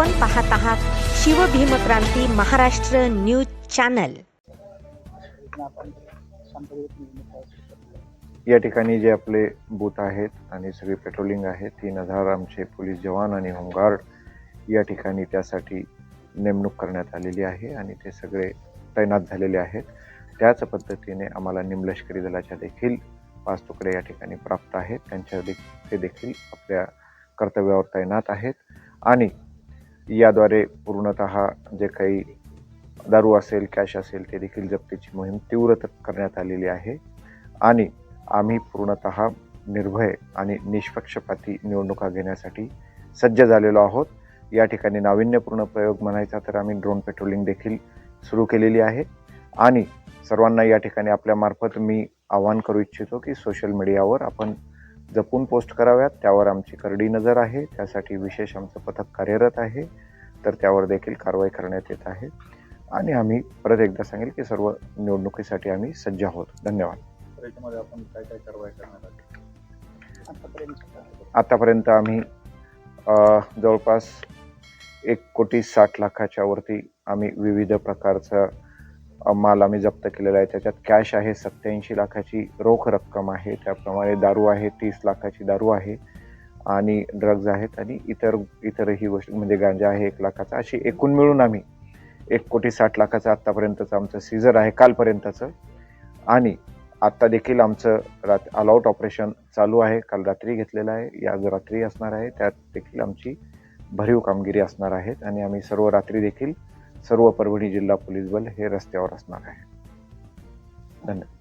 आपण पाहत आहात शिवभीमक्रांती महाराष्ट्र न्यूज चॅनल. या ठिकाणी जे आपले बूथ आहेत आणि सगळी पेट्रोलिंग आहे तीन हजार आमचे पोलीस जवान आणि होमगार्ड या ठिकाणी त्यासाठी नेमणूक करण्यात आलेली आहे आणि ते सगळे तैनात झालेले आहेत. त्याच पद्धतीने आम्हाला निमलष्करी दलाच्या देखील पाच तुकडे या ठिकाणी प्राप्त आहेत. त्यांच्या दे ते देखील आपल्या कर्तव्यावर तैनात आहेत. आणि याद्वारे पूर्णत जे काही दारू असेल कॅश असेल ते देखील जप्तीची मोहीम तीव्र करण्यात आलेली आहे. आणि आम्ही पूर्णत निर्भय आणि निष्पक्षपाती निवडणुका घेण्यासाठी सज्ज झालेलो आहोत. या ठिकाणी नाविन्यपूर्ण प्रयोग म्हणायचा तर आम्ही ड्रोन पेट्रोलिंग देखील सुरू केलेली आहे. आणि सर्वांना या ठिकाणी आपल्यामार्फत मी आवाहन करू इच्छितो की सोशल मीडियावर आपण जपून पोस्ट कराव्यात. त्यावर आमची करडी नजर आहे. त्यासाठी विशेष आमचं पथक कार्यरत आहे. तर त्यावर देखील कारवाई करण्यात येत आहे. आणि आम्ही परत एकदा सांगेल की सर्व निवडणुकीसाठी आम्ही सज्ज आहोत. धन्यवाद. याच्यामध्ये आपण काय काय कारवाई करणार आतापर्यंत. आम्ही जवळपास एक कोटी साठ लाखाच्या वरती आम्ही विविध प्रकारचा माल आम्ही जप्त केलेला आहे. त्याच्यात कॅश आहे सत्याऐंशी लाखाची रोख रक्कम आहे. त्याप्रमाणे दारू आहे तीस लाखाची दारू आहे आणि ड्रग्ज आहेत आणि इतर इतरही गोष्टी म्हणजे गांजा आहे एक लाखाचा. अशी एकूण मिळून आम्ही एक कोटी साठ लाखाचं आत्तापर्यंतचं आमचं सीझर आहे कालपर्यंतचं. आणि आत्ता देखील आमचं रात ऑलआउट ऑपरेशन चालू आहे. काल रात्री घेतलेलं आहे. या रात्री असणार आहे. त्यात देखील आमची भरीव कामगिरी असणार आहेत. आणि आम्ही सर्व रात्री देखील सर्व परभणी जिल्हा पोलीस बल हे रस्त्यावर असणार आहे. धन्यवाद.